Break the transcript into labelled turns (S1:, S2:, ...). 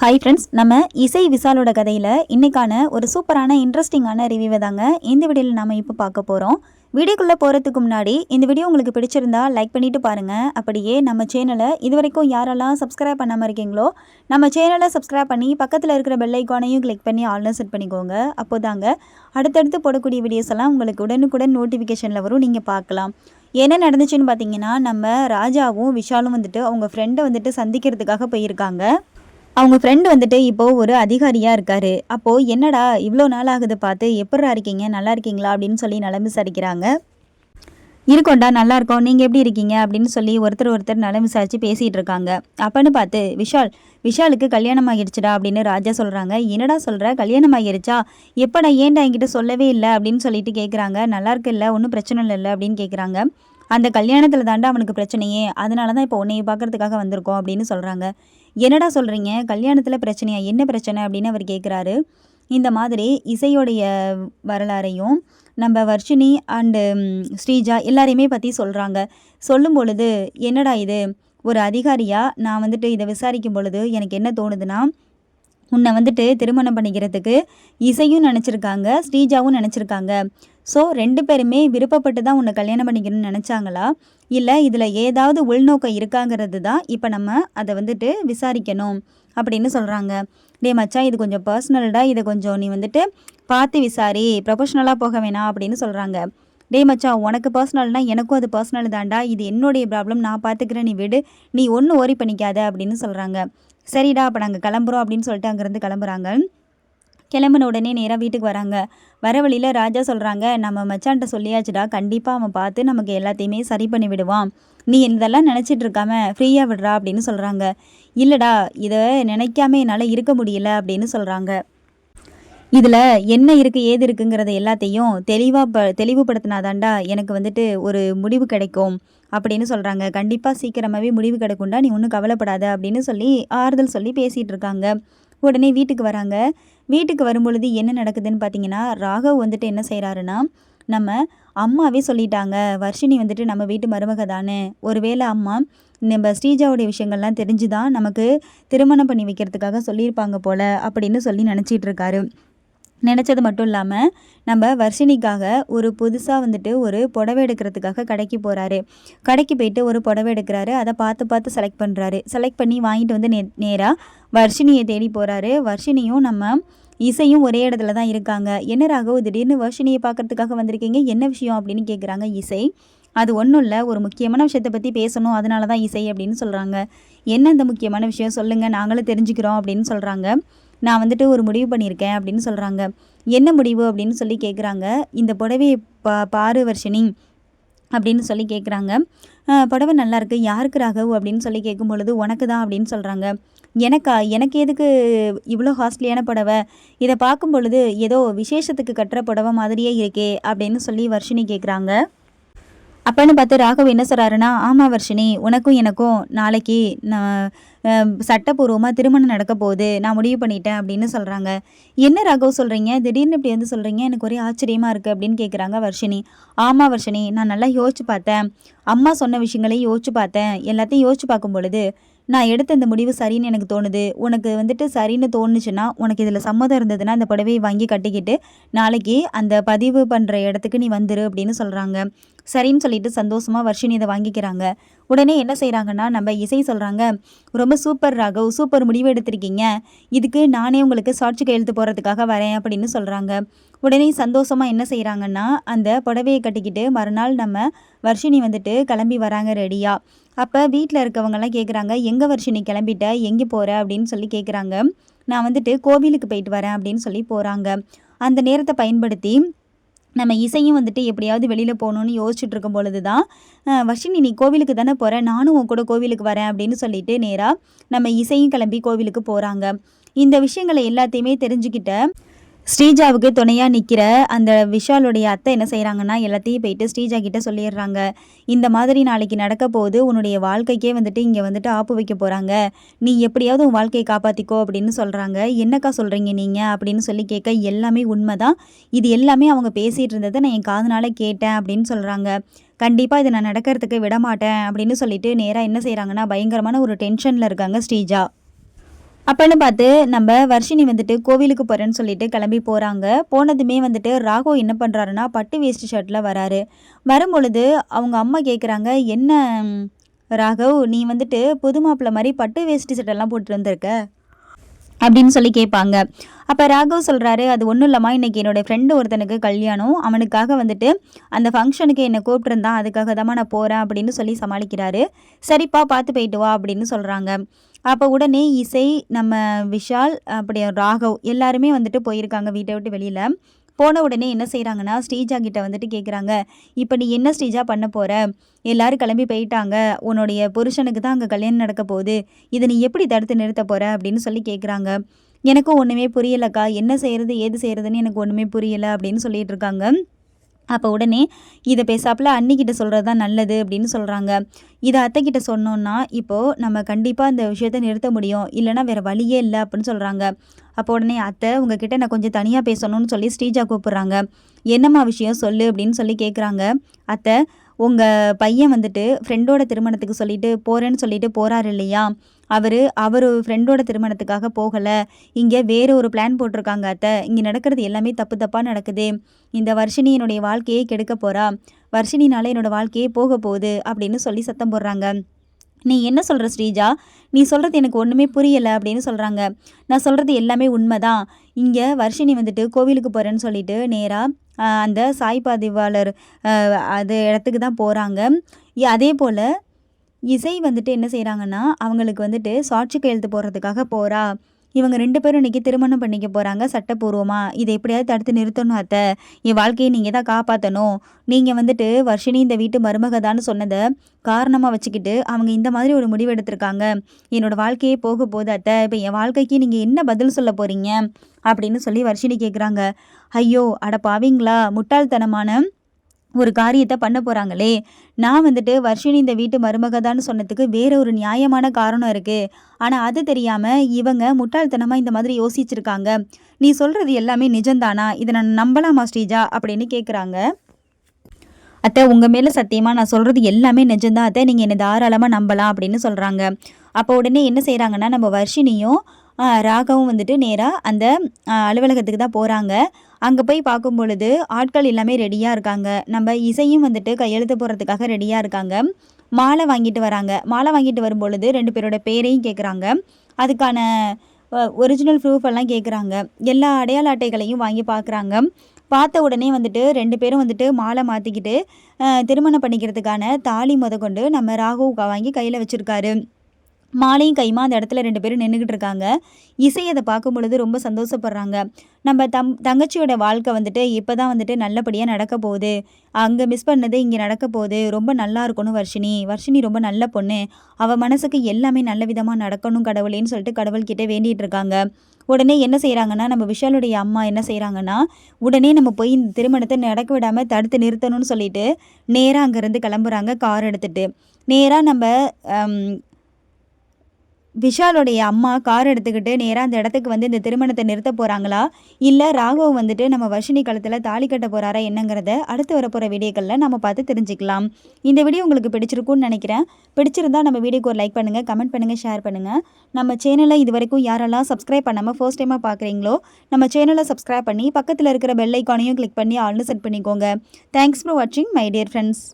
S1: Hi friends நம்ம இசை விசாலோட கதையில் இன்றைக்கான ஒரு சூப்பரான இன்ட்ரெஸ்டிங்கான ரிவ்யூவை தாங்க இந்த வீடியோவில் நம்ம இப்போ பார்க்க போகிறோம் வீடியோக்குள்ளே போகிறதுக்கு முன்னாடி இந்த வீடியோ உங்களுக்கு பிடிச்சிருந்தா லைக் பண்ணிட்டு பாருங்கள் அப்படியே நம்ம சேனலை இது வரைக்கும் யாரெல்லாம் சப்ஸ்கிரைப் பண்ணாமல் இருக்கீங்களோ நம்ம சேனலை சப்ஸ்கிரைப் பண்ணி பக்கத்தில் இருக்கிற பெல்லைக்கானையும் கிளிக் பண்ணி ஆல்னு செட் பண்ணிக்கோங்க. அப்போ தாங்க அடுத்தடுத்து போடக்கூடிய வீடியோஸ் எல்லாம் உங்களுக்கு உடனுக்குடன் நோட்டிஃபிகேஷனில் வரும். நீங்கள் பார்க்கலாம். என்ன நடந்துச்சுன்னு பார்த்தீங்கன்னா நம்ம ராஜாவும் விஷாலும் வந்துட்டு அவங்க ஃப்ரெண்டை வந்துட்டு சந்திக்கிறதுக்காக போயிருக்காங்க. அவங்க ஃப்ரெண்டு வந்துட்டு இப்போது ஒரு அதிகாரியாக இருக்கார். அப்போது என்னடா இவ்வளோ நாள் ஆகுது பார்த்து எப்படா இருக்கீங்க? நல்லா இருக்கீங்களா? அப்படின்னு சொல்லி நலம் விசாரிக்கிறாங்க. இருக்கோண்டா நல்லா இருக்கோம். நீங்கள் எப்படி இருக்கீங்க? அப்படின்னு சொல்லி ஒருத்தர் ஒருத்தர் நலம் விசாரித்து பேசிகிட்டு இருக்காங்க. அப்பன்னு பார்த்து விஷால் விஷாலுக்கு கல்யாணம் ஆகிடுச்சுடா அப்படின்னு ராஜா சொல்கிறாங்க என்னடா சொல்கிற கல்யாணம் ஆகிடுச்சா எப்படா ஏன்டா என்கிட்ட சொல்லவே இல்லை? அப்படின்னு சொல்லிட்டு கேட்குறாங்க நல்லா இருக்குல்ல ஒன்றும் பிரச்சனை இல்லை அப்படின்னு கேட்குறாங்க அந்த கல்யாணத்தில் தாண்டா அவனுக்கு பிரச்சனையே. அதனால தான் இப்போ உன்னைய பார்க்கறதுக்காக வந்திருக்கோம் அப்படின்னு சொல்கிறாங்க என்னடா சொல்கிறீங்க கல்யாணத்தில் பிரச்சனையா? என்ன பிரச்சனை? அப்படின்னு அவர் கேட்குறாரு இந்த மாதிரி இசையோடைய வரலாறையும் நம்ம வர்ஷினி அண்டு ஸ்ரீஜா எல்லாரையுமே பற்றி சொல்கிறாங்க சொல்லும் பொழுது என்னடா இது? ஒரு அதிகாரியாக நான் வந்துட்டு இதை விசாரிக்கும் பொழுது எனக்கு என்ன தோணுதுன்னா உன்னை வந்துட்டு திருமணம் பண்ணிக்கிறதுக்கு இசையும் நினச்சிருக்காங்க ஸ்ரீஜாவும் நினச்சிருக்காங்க. ஸோ ரெண்டு பேருமே விருப்பப்பட்டு தான் உன்னை கல்யாணம் பண்ணிக்கணும்னு நினச்சாங்களா? இல்லை இதில் ஏதாவது உள்நோக்கம் இருக்காங்கிறது தான் இப்போ நம்ம அதை வந்துட்டு விசாரிக்கணும் அப்படின்னு சொல்கிறாங்க டே மச்சான் இது கொஞ்சம் பர்சனல்டா இதை கொஞ்சம் நீ வந்துட்டு பார்த்து விசாரி ப்ரொஃபஷ்னலாக போக வேணாம் அப்படின்னு சொல்கிறாங்க டே மச்சான் உனக்கு பர்சனல்னா எனக்கும் அது பர்சனல் தாண்டா இது என்னுடைய ப்ராப்ளம் நான் பார்த்துக்கிறேன் நீ விடு. நீ ஒன்றும் ஓரி பண்ணிக்காத அப்படின்னு சொல்கிறாங்க சரிடா அப்போ நாங்கள் கிளம்புறோம் அப்படின்னு சொல்லிட்டு அங்கேருந்து கிளம்புறாங்க. கிளம்புன உடனே நேராக வீட்டுக்கு வராங்க. வர வழியில் ராஜா சொல்கிறாங்க நம்ம மச்சான்ட்ட சொல்லியாச்சுடா. கண்டிப்பாக அவன் பார்த்து நமக்கு எல்லாத்தையுமே சரி பண்ணி விடுவான். நீ இதெல்லாம் நினச்சிட்டு இருக்காம ஃப்ரீயாக விடுறா அப்படின்னு சொல்கிறாங்க இல்லைடா இதை நினைக்காம என்னால் இருக்க முடியல அப்படின்னு சொல்கிறாங்க இதில் என்ன இருக்குது ஏது இருக்குங்கிறத எல்லாத்தையும் தெளிவாக ப தெளிவுபடுத்தினாதாண்டா எனக்கு வந்துட்டு ஒரு முடிவு கிடைக்கும் அப்படின்னு சொல்கிறாங்க கண்டிப்பாக சீக்கிரமாகவே முடிவு கிடைக்கும்டா நீ ஒன்றும் கவலைப்படாத அப்படின்னு சொல்லி ஆறுதல் சொல்லி பேசிகிட்டு இருக்காங்க. உடனே வீட்டுக்கு வராங்க. வீட்டுக்கு வரும்பொழுது என்ன நடக்குதுன்னு பார்த்தீங்கன்னா ராகவ் வந்துட்டு என்ன செய்கிறாருன்னா நம்ம அம்மாவே சொல்லிட்டாங்க. வர்ஷினி வந்துட்டு நம்ம வீட்டு மருமக தானே. ஒருவேளை அம்மா நம்ம ஸ்ரீஜாவுடைய விஷயங்கள்லாம் தெரிஞ்சு தான் நமக்கு திருமணம் பண்ணி வைக்கிறதுக்காக சொல்லியிருப்பாங்க போல அப்படின்னு சொல்லி நினச்சிட்டு இருக்காரு. நினச்சது மட்டும் இல்லாமல் நம்ம வர்ஷினிக்காக ஒரு புதுசாக வந்துட்டு ஒரு புடவை எடுக்கிறதுக்காக கடைக்கு போகிறாரு கடைக்கு போயிட்டு ஒரு புடவை எடுக்கிறாரு. அதை பார்த்து பார்த்து செலக்ட் பண்ணுறாரு செலக்ட் பண்ணி வாங்கிட்டு வந்து நே நேராக வர்ஷினியை தேடி போகிறாரு வர்ஷினியும் நம்ம இசையும் ஒரே இடத்துல தான் இருக்காங்க. என்ன ராகவ் திடீர்னு வர்ஷினியை பார்க்கறதுக்காக வந்திருக்கீங்க? என்ன விஷயம் அப்படின்னு கேட்குறாங்க இசை. அது ஒன்றும் இல்லை. ஒரு முக்கியமான விஷயத்தை பற்றி பேசணும். அதனால தான் இசை அப்படின்னு சொல்கிறாங்க என்ன அந்த முக்கியமான விஷயம்? சொல்லுங்கள் நாங்களும் தெரிஞ்சுக்கிறோம் அப்படின்னு சொல்கிறாங்க நான் வந்துட்டு ஒரு முடிவு பண்ணியிருக்கேன் அப்படின்னு சொல்கிறாங்க என்ன முடிவு அப்படின்னு சொல்லி கேட்குறாங்க இந்த புடவையை பா பாரு வர்ஷினி அப்படின்னு சொல்லி கேட்குறாங்க புடவை நல்லாயிருக்கு யாருக்கு ராகவ் அப்படின்னு சொல்லி கேட்கும் பொழுது உனக்கு தான் அப்படின்னு சொல்கிறாங்க எனக்கா? எனக்கு எதுக்கு இவ்வளோ காஸ்ட்லியான புடவை? இதை பார்க்கும் பொழுது ஏதோ விசேஷத்துக்கு கட்டுற புடவை மாதிரியே இருக்கே அப்படின்னு சொல்லி வர்ஷினி கேட்குறாங்க அப்பன்னு பார்த்து ராகவ் என்ன சொல்கிறாருன்னா ஆமாம் வர்ஷினி உனக்கும் எனக்கும் நாளைக்கு நான் சட்டப்பூர்வமாக திருமணம் நடக்க போகுது. நான் முடிவு பண்ணிட்டேன் அப்படின்னு சொல்கிறாங்க என்ன ராகவ் சொல்கிறீங்க திடீர்னு இப்படி வந்து சொல்கிறீங்க எனக்கு ஒரே ஆச்சரியமாக இருக்குது அப்படின்னு கேட்குறாங்க வர்ஷினி. ஆமாம் வர்ஷினி நான் நல்லா யோசிச்சு பார்த்தேன். அம்மா சொன்ன விஷயங்களையும் யோசிச்சு பார்த்தேன். எல்லாத்தையும் யோசிச்சு பார்க்கும் பொழுது நான் எடுத்த இந்த முடிவு சரின்னு எனக்கு தோணுது. உனக்கு வந்துட்டு சரின்னு தோணுச்சுன்னா உனக்கு இதில் சம்மதம் இருந்ததுன்னா அந்த புடவையை வாங்கி கட்டிக்கிட்டு நாளைக்கு அந்த பதிவு பண்ணுற இடத்துக்கு நீ வந்துரு அப்படின்னு சொல்கிறாங்க சரின்னு சொல்லிட்டு சந்தோஷமாக வர்ஷினி இதை வாங்கிக்கிறாங்க. உடனே என்ன செய்கிறாங்கன்னா நம்ம இசை சொல்கிறாங்க ரொம்ப சூப்பர் ராகவ் சூப்பர் முடிவு எடுத்திருக்கீங்க. இதுக்கு நானே உங்களுக்கு சாட்சி கையெழுத்து போகிறதுக்காக வரேன் அப்படின்னு சொல்கிறாங்க உடனே சந்தோஷமாக என்ன செய்கிறாங்கன்னா அந்த புடவையை கட்டிக்கிட்டு மறுநாள் நம்ம வர்ஷினி வந்துட்டு கிளம்பி வராங்க ரெடியாக அப்போ வீட்டில் இருக்கவங்கெல்லாம் கேட்குறாங்க எங்கே வருஷினி கிளம்பிட்ட? எங்கே போகிற அப்படின்னு சொல்லி கேட்குறாங்க நான் வந்துட்டு கோவிலுக்கு போயிட்டு வரேன் அப்படின்னு சொல்லி போகிறாங்க அந்த நேரத்தை பயன்படுத்தி நம்ம இசையும் வந்துட்டு எப்படியாவது வெளியில் போகணுன்னு யோசிச்சுட்டு இருக்கும் பொழுது தான் வர்ஷினி நீ கோவிலுக்கு தானே போகிறேன் நானும் உன் கூட கோவிலுக்கு வரேன் அப்படின்னு சொல்லிட்டு நேராக நம்ம இசையும் கிளம்பி கோவிலுக்கு போகிறாங்க இந்த விஷயங்களை எல்லாத்தையுமே தெரிஞ்சுக்கிட்ட ஸ்ரீஜாவுக்கு துணையாக நிற்கிற அந்த விஷாலுடைய அத்தை என்ன செய்கிறாங்கன்னா எல்லாத்தையும் போயிட்டு ஸ்ரீஜா கிட்ட சொல்லிடுறாங்க. இந்த மாதிரி நாளைக்கு நடக்க போது உன்னுடைய வாழ்க்கைக்கே வந்துட்டு இங்கே வந்துட்டு ஆப்பு வைக்க போகிறாங்க நீ எப்படியாவது உன் வாழ்க்கையை காப்பாற்றிக்கோ அப்படின்னு சொல்கிறாங்க என்னக்கா சொல்கிறீங்க நீங்கள் அப்படின்னு சொல்லி கேட்க எல்லாமே உண்மை தான் இது எல்லாமே அவங்க பேசிகிட்டு இருந்ததை நான் என் காதனால கேட்டேன் அப்படின்னு சொல்கிறாங்க கண்டிப்பாக இதை நான் நடக்கிறதுக்கு விட மாட்டேன் அப்படின்னு சொல்லிட்டு நேராக என்ன செய்கிறாங்கன்னா பயங்கரமான ஒரு டென்ஷனில் இருக்காங்க ஸ்ரீஜா. அப்பன்னு பார்த்து நம்ம வர்ஷினி வந்துட்டு கோவிலுக்கு போகிறேன்னு சொல்லிட்டு கிளம்பி போகிறாங்க போனதுமே வந்துட்டு ராகோ என்ன பண்ணுறாருன்னா பட்டு வேஷ்டி ஷர்ட்டில் வராரு. வரும்பொழுது அவங்க அம்மா கேட்குறாங்க என்ன ராகவ் நீ வந்துட்டு புது மாப்பிள்ள மாதிரி பட்டு வேஷ்டி சட்டெல்லாம் போட்டு வந்திருக்க? அப்படின்னு சொல்லி கேட்பாங்க. அப்போ ராகவ் சொல்கிறாரு அது ஒன்றும் இல்லாமல் இன்றைக்கி என்னோடய ஃப்ரெண்டு ஒருத்தனுக்கு கல்யாணம். அவனுக்காக வந்துட்டு அந்த ஃபங்க்ஷனுக்கு என்னை கூப்பிட்டுருந்தான். அதுக்காக தான் நான் போகிறேன் அப்படின்னு சொல்லி சமாளிக்கிறாரு. சரிப்பா பார்த்து போயிட்டு வா அப்படின்னு சொல்கிறாங்க அப்போ உடனே இசை நம்ம விஷால் அப்படி ராகவ் எல்லாருமே வந்துட்டு போயிருக்காங்க வீட்டை விட்டு வெளியில். போன உடனே என்ன செய்கிறாங்கன்னா ஸ்ரீஜா கிட்ட வந்துட்டு கேட்குறாங்க இப்போ நீ என்ன ஸ்ரீஜா பண்ண போகிற எல்லாரும் கிளம்பி போயிட்டாங்க. உன்னுடைய புருஷனுக்கு தான் அங்கே கல்யாணம் நடக்க போகுது. இதை நீ எப்படி தடுத்து நிறுத்த போகிற அப்படின்னு சொல்லி கேட்குறாங்க எனக்கும் ஒன்றுமே புரியலக்கா. என்ன செய்கிறது ஏது செய்கிறதுன்னு எனக்கு ஒன்றுமே புரியலை அப்படின்னு சொல்லிட்டு இருக்காங்க. அப்போ உடனே இதை பேசாப்புல அன்னிக்கிட்ட சொல்கிறது தான் நல்லது அப்படின்னு சொல்கிறாங்க இதை அத்தைக்கிட்ட சொன்னோன்னா இப்போது நம்ம கண்டிப்பாக அந்த விஷயத்த நிறுத்த முடியும். இல்லைன்னா வேறு வழியே இல்லை அப்படின்னு சொல்கிறாங்க அப்போ உடனே அத்தை உங்ககிட்ட நான் கொஞ்சம் தனியாக பேசணும்னு சொல்லி ஸ்ரீஜா கூப்பிட்றாங்க. என்னம்மா விஷயம் சொல்லு அப்படின்னு சொல்லி கேட்குறாங்க அத்தை உங்கள் பையன் வந்துட்டு ஃப்ரெண்டோட திருமணத்துக்கு சொல்லிட்டு போகிறேன்னு சொல்லிட்டு போகிறாரு இல்லையா? அவர் அவர் ஃப்ரெண்டோட திருமணத்துக்காக போகலை. இங்கே வேறு ஒரு பிளான் போட்டிருக்காங்க அத்தை. இங்கே நடக்கிறது எல்லாமே தப்பு தப்பாக நடக்குது. இந்த வர்ஷினி என்னுடைய வாழ்க்கையே கெடுக்க போகிறா வர்ஷினினால என்னோடய வாழ்க்கையே போக போகுது அப்படின்னு சொல்லி சத்தம் போடுறாங்க. நீ என்ன சொல்கிற ஸ்ரீஜா? நீ சொல்கிறது எனக்கு ஒன்றுமே புரியலை அப்படின்னு சொல்கிறாங்க நான் சொல்கிறது எல்லாமே உண்மைதான். இங்கே வர்ஷினி வந்துட்டு கோவிலுக்கு போகிறேன்னு சொல்லிட்டு நேராக அந்த சாய் பதிவாளர் அது இடத்துக்கு தான் போகிறாங்க அதே போல் இசை வந்துட்டு என்ன செய்கிறாங்கன்னா அவங்களுக்கு வந்துட்டு சாட்சி கையெழுத்து போடுறதுக்காக போகிறா இவங்க ரெண்டு பேரும் இன்றைக்கி திருமணம் பண்ணிக்க போகிறாங்க சட்டப்பூர்வமாக இதை எப்படியாவது தடுத்து நிறுத்தணும் அத்தை. என் வாழ்க்கையை நீங்கள் தான் காப்பாற்றணும் நீங்கள் வந்துட்டு வர்ஷினி இந்த வீட்டு மருமகதான்னு சொன்னதை காரணமாக வச்சுக்கிட்டு அவங்க இந்த மாதிரி ஒரு முடிவு எடுத்திருக்காங்க. என்னோட வாழ்க்கையே போக போகுது அத்தை. இப்போ என் வாழ்க்கைக்கு நீங்கள் என்ன பதில் சொல்ல போகிறீங்க அப்படின்னு சொல்லி வர்ஷினி கேட்குறாங்க ஐயோ அட பாவீங்களா? முட்டாள்தனமான ஒரு காரியத்தை பண்ண போகிறாங்களே நான் வந்துட்டு வர்ஷினி இந்த வீட்டு மருமகதான்னு சொன்னதுக்கு வேற ஒரு நியாயமான காரணம் இருக்குது ஆனால் அது தெரியாமல் இவங்க முட்டாள்தனமாக இந்த மாதிரி யோசிச்சிருக்காங்க. நீ சொல்கிறது எல்லாமே நிஜம்தானா? இதை நான் நம்பலாமா ஸ்ரீஜா? அப்படின்னு கேட்குறாங்க அத்தை உங்கள் மேலே சத்தியமாக நான் சொல்கிறது எல்லாமே நிஜம்தான் அத்தை. நீங்கள் என்னை தாராளமாக நம்பலாம் அப்படின்னு சொல்கிறாங்க அப்போ உடனே என்ன செய்கிறாங்கன்னா நம்ம வர்ஷினியும் ராகவும் வந்துட்டு நேராக அந்த அலுவலகத்துக்கு தான் போகிறாங்க அங்கே போய் பார்க்கும் பொழுது ஆட்கள் எல்லாமே ரெடியாக இருக்காங்க. நம்ம இசையும் வந்துட்டு கையெழுத்து போகிறதுக்காக ரெடியாக இருக்காங்க. மாலை வாங்கிட்டு வராங்க. மாலை வாங்கிட்டு வரும் பொழுது ரெண்டு பேரோட பேரையும் கேட்குறாங்க அதுக்கான ஒரிஜினல் ப்ரூஃப் எல்லாம் கேட்குறாங்க எல்லா அடையாள அட்டைகளையும் வாங்கி பார்க்குறாங்க பார்த்த உடனே வந்துட்டு ரெண்டு பேரும் வந்துட்டு மாலை மாற்றிக்கிட்டு திருமணம் பண்ணிக்கிறதுக்கான தாலி முதற்கொண்டு நம்ம ராகு வாங்கி கையில் வச்சுருக்காரு. மாலையும் கைமா அந்த இடத்துல ரெண்டு பேரும் நின்றுக்கிட்டு இருக்காங்க. இசை அதை பார்க்கும் பொழுது ரொம்ப சந்தோஷப்படுறாங்க. நம்ம தம் தங்கச்சியோட வாழ்க்கை வந்துட்டு இப்போ தான் வந்துட்டு நல்லபடியாக நடக்க போகுது. அங்கே மிஸ் பண்ணது இங்கே நடக்க போகுது. ரொம்ப நல்லா இருக்கணும் வர்ஷினி. வர்ஷினி ரொம்ப நல்ல பொண்ணு. அவள் மனசுக்கு எல்லாமே நல்ல விதமாக நடக்கணும் கடவுளேன்னு சொல்லிட்டு கடவுள்கிட்ட வேண்டிகிட்டு இருக்காங்க. உடனே என்ன செய்கிறாங்கன்னா நம்ம விஷாலுடைய அம்மா என்ன செய்கிறாங்கன்னா உடனே நம்ம போய் இந்த திருமணத்தை நடக்க விடாமல் தடுத்து நிறுத்தணும்னு சொல்லிட்டு நேராக அங்கேருந்து கிளம்புறாங்க கார் எடுத்துகிட்டு நேராக நம்ம விஷாலுடைய அம்மா கார் எடுத்துக்கிட்டு நேராக அந்த இடத்துக்கு வந்து இந்த திருமணத்தை நிறுத்த போகிறாங்களா இல்லை ராகவ் வந்துட்டு நம்ம வர்ஷினி காலத்தில் தாலி கட்ட போகிறாரா என்னங்கிறத அடுத்து வரப்போகிற வீடியோக்களில் நம்ம பார்த்து தெரிஞ்சுக்கலாம். இந்த வீடியோ உங்களுக்கு பிடிச்சிருக்கும்னு நினைக்கிறேன். பிடிச்சிருந்தா நம்ம வீடியோக்கு ஒரு லைக் பண்ணுங்கள் கமெண்ட் பண்ணுங்கள் ஷேர் பண்ணுங்கள் நம்ம சேனலை இது வரைக்கும் யாரெல்லாம் சப்ஸ்கிரைப் பண்ணாமல் ஃபர்ஸ்ட் டைமாக பார்க்குறீங்களோ நம்ம சேனலை சப்ஸ்கிரைப் பண்ணி பக்கத்தில் இருக்கிற பெல் ஐக்கானையும் கிளிக் பண்ணி ஆல்னு செட் பண்ணிக்கோங்க. தேங்க்ஸ் ஃபார் வாட்சிங் மை டியர் ஃப்ரெண்ட்ஸ்